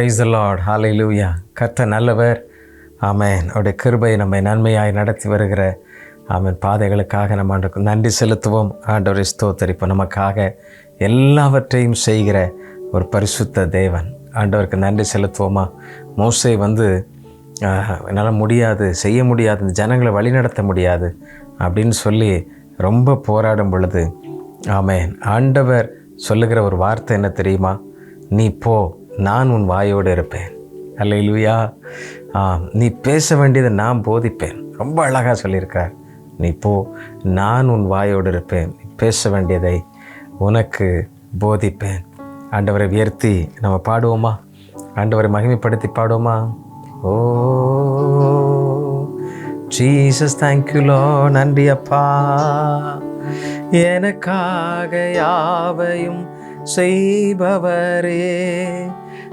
Price Lord ஹாலை லூயா கர்த்த நல்லவர். ஆமேன் அவருடைய கிருபை நம்மை நன்மையாய் நடத்தி வருகிற ஆமேன் பாதைகளுக்காக நம்ம ஆண்டுக்கு நன்றி செலுத்துவோம். ஆண்டவரை ஸ்தோத்தரிப்போம். நமக்காக எல்லாவற்றையும் செய்கிற ஒரு பரிசுத்த தேவன். ஆண்டவருக்கு நன்றி செலுத்துவோமா? மோசை வந்து என்னால் முடியாது செய்ய முடியாது இந்த ஜனங்களை வழிநடத்த முடியாது அப்படின்னு சொல்லி ரொம்ப போராடும் பொழுது ஆமேன் ஆண்டவர் சொல்லுகிற ஒரு வார்த்தை என்ன தெரியுமா? நீ போ. நான் உன் வாயோடு இருப்பேன். அல்லையிலுயா நீ பேச வேண்டியதை நான் போதிப்பேன். ரொம்ப அழகாக சொல்லியிருக்கார். நீ போ நான் உன் வாயோடு இருப்பேன். பேச வேண்டியதை உனக்கு போதிப்பேன். ஆண்டவரை உயர்த்தி நம்ம பாடுவோமா? ஆண்டவரை மகிமைப்படுத்தி பாடுவோமா? ஓ ஜீசஸ் தேங்க்யூலோ நன்றி அப்பா. எனக்காக யாவையும் செய்பவரே.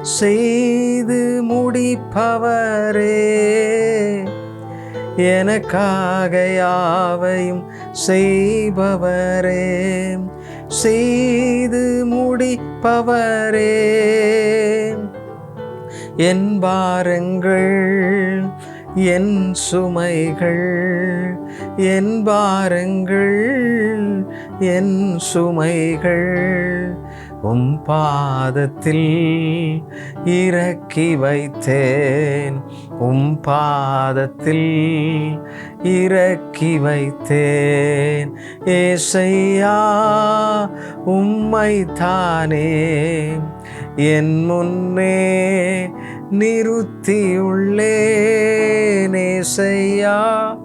செய்து முடிப்பவரே. எனக்காக யாவையும் செய்பவரே. செய்து முடிப்பவரே. என் பாரங்கள் என் சுமைகள் என் பாரங்கள் என் சுமைகள். உம் பாதத்தில் இறக்கி வைத்தேன். உம் பாதத்தில் இறக்கி வைத்தேன். ஏசையா உம்மை தானே. என் முன்னே நிறுத்தியுள்ளேன் செய்யா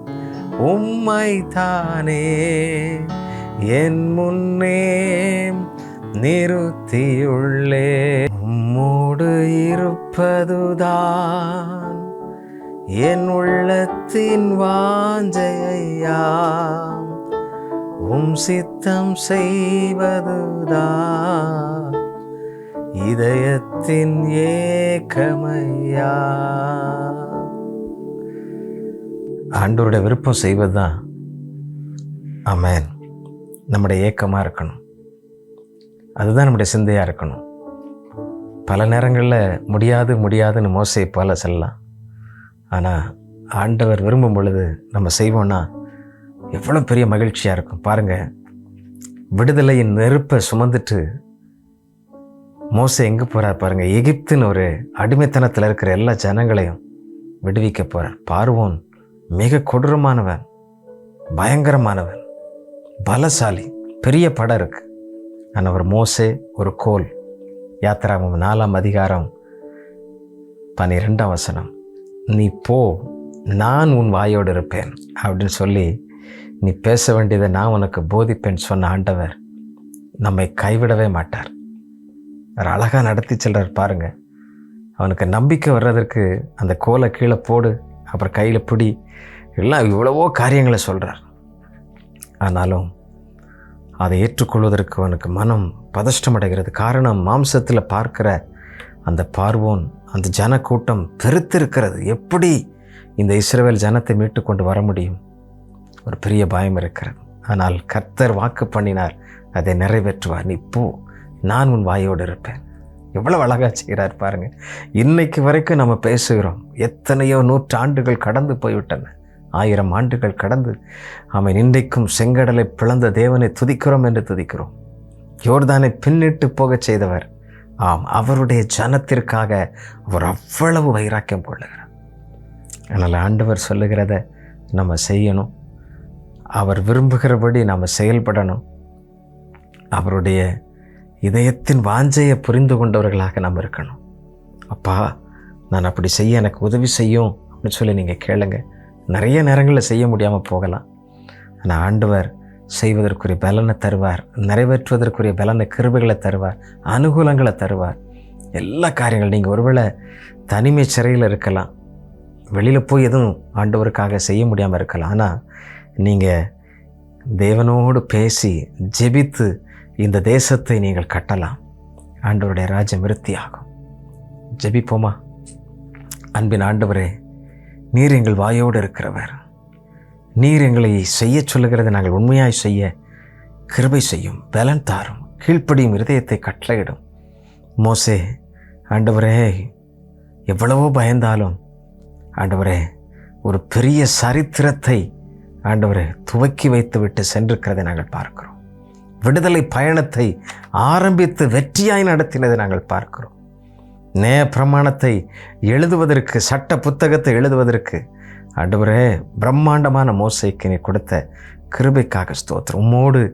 உம்மை தானே. என் முன்னே நிறுத்தியுள்ளே. உம்மோடு இருப்பதுதான் என் உள்ளத்தின் வாஞ்சையா உம் சித்தம் செய்வதுதான் இதயத்தின் ஏக்கமையா. ஆண்டோருடைய விருப்பம் செய்வது தான் ஆமேன். நம்முடைய ஏக்கமாக இருக்கணும். அதுதான் நம்முடைய சிந்தையாக இருக்கணும். பல நேரங்களில் முடியாது முடியாதுன்னு மோசை போல சொல்லலாம். ஆனால் ஆண்டவர் விரும்பும் பொழுது நம்ம செய்வோன்னா எவ்வளோ பெரிய மகிழ்ச்சியாக இருக்கும். பாருங்கள் விடுதலையின் நெருப்பை சுமந்துட்டு மோசை எங்கே போகிறார் பாருங்கள் எகிப்துன்னு ஒரு அடிமைத்தனத்தில் இருக்கிற எல்லா ஜனங்களையும் விடுவிக்க போகிறார் பார்வோன் மிக கொடூரமானவன் பயங்கரமானவன் பலசாலி பெரிய படம் இருக்குது ஆனவர் மோசே ஒரு கோல். யாத்திராமம் நாலாம் அதிகாரம் பன்னிரெண்டாம் வசனம். நீ போ நான் உன் வாயோடு இருப்பேன் அப்படின்னு சொல்லி நீ பேச வேண்டியதை நான் உனக்கு போதிப்பேன் சொன்ன ஆண்டவர் நம்மை கைவிடவே மாட்டார். அவர் அழகாக நடத்தி செல்றார் பாருங்கள் அவனுக்கு நம்பிக்கை வர்றதற்கு அந்த கோலை கீழே போடு அப்புறம் கையில் பிடி எல்லாம் இவ்வளவோ காரியங்களை சொல்கிறார் ஆனாலும் அதை ஏற்றுக்கொள்வதற்கு அவனுக்கு மனம் பதஷ்டமடைகிறது. காரணம் மாம்சத்தில் பார்க்கிற அந்த பார்வோன் அந்த ஜனக்கூட்டம் பெருத்திருக்கிறது எப்படி இந்த இஸ்ரேல் ஜனத்தை மீட்டு கொண்டு வர முடியும்? ஒரு பெரிய பயம் இருக்கிறது. ஆனால் கர்த்தர் வாக்கு பண்ணினார் அதை நிறைவேற்றுவார். நீ போ நான் உன் வாயோடு இருப்பேன். எவ்வளோ அழகாக செய்கிறார் பாருங்கள் இன்னைக்கு வரைக்கும் நம்ம பேசுகிறோம் எத்தனையோ நூற்றாண்டுகள் கடந்து போய்விட்டன. ஆயிரம் ஆண்டுகள் கடந்து அவன் இன்றைக்கும் செங்கடலை பிளந்த தேவனை துதிக்கிறோம் என்று துதிக்கிறோம். யோர்தானை பின்னிட்டு போகச் செய்தவர் ஆம் அவருடைய ஜனத்திற்காக அவர் அவ்வளவு வைராக்கியம் கொள்ளுகிறார். அதனால் ஆண்டவர் சொல்லுகிறத நம்ம செய்யணும். அவர் விரும்புகிறபடி நாம் செயல்படணும். அவருடைய இதயத்தின் வாஞ்சையை புரிந்து கொண்டவர்களாக நாம் இருக்கணும். அப்பா நான் அப்படி செய்ய எனக்கு உதவி செய்யும் அப்படின்னு சொல்லி நீங்கள் கேளுங்கள் நிறைய நேரங்களில் செய்ய முடியாமல் போகலாம். ஆனால் ஆண்டவர் செய்வதற்குரிய பலனை தருவார். நிறைவேற்றுவதற்குரிய பலனை கிருபைகளை தருவார். அனுகூலங்களை தருவார். எல்லா காரியங்கள் நீங்கள் ஒருவேளை தனிமை சிறையில் இருக்கலாம். வெளியில் போய் எதுவும் ஆண்டவருக்காக செய்ய முடியாமல் இருக்கலாம். ஆனால் நீங்கள் தேவனோடு பேசி ஜெபித்து இந்த தேசத்தை நீங்கள் கட்டலாம். ஆண்டவருடைய ராஜ்யம் விருத்தியாகும். ஜெபிப்போமா? அன்பின் ஆண்டவரே நீர் எங்கள் வாயோடு இருக்கிறவர். நீர் எங்களை செய்ய சொல்லுகிறதை நாங்கள் உண்மையாய் செய்ய கிருபை செய்யும் பலன் தாரும் கீழ்ப்படியும் இருதயத்தை கட்டளையிடும். மோசே ஆண்டவரே எவ்வளவோ பயந்தாலும் ஆண்டவரே ஒரு பெரிய சரித்திரத்தை ஆண்டவரே துவக்கி வைத்துவிட்டு சென்றிருக்கிறதை நாங்கள் பார்க்கிறோம். விடுதலை பயணத்தை ஆரம்பித்து வெற்றியாய் நடத்தினதை நாங்கள் பார்க்கிறோம். நே பிரமாணத்தை எழுதுவதற்கு சட்ட புத்தகத்தை எழுதுவதற்கு ஆண்டவரே பிரம்மாண்டமான மோசைக்கு நீ கொடுத்த கிருபைக்காக ஸ்தோத்திரம். உம்மோடு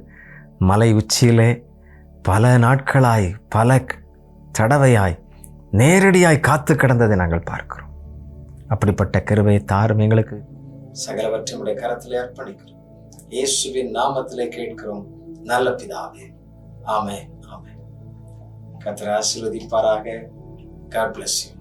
மலை உச்சியிலே பல நாட்களாய் பல தடவையாய் நேரடியாய் காத்து கிடந்ததை நாங்கள் பார்க்கிறோம். அப்படிப்பட்ட கிருபையை தாரும் எங்களுக்கு சகலவற்றினுடைய உடைய கரத்திலே அர்ப்பணிக்கிறோம். இயேசுவின் நாமத்திலே கேட்கிறோம். நல்ல பிதாவே. ஆமே ஆமே கத்திர ஆசீர்வதிப்பாராக. God bless you.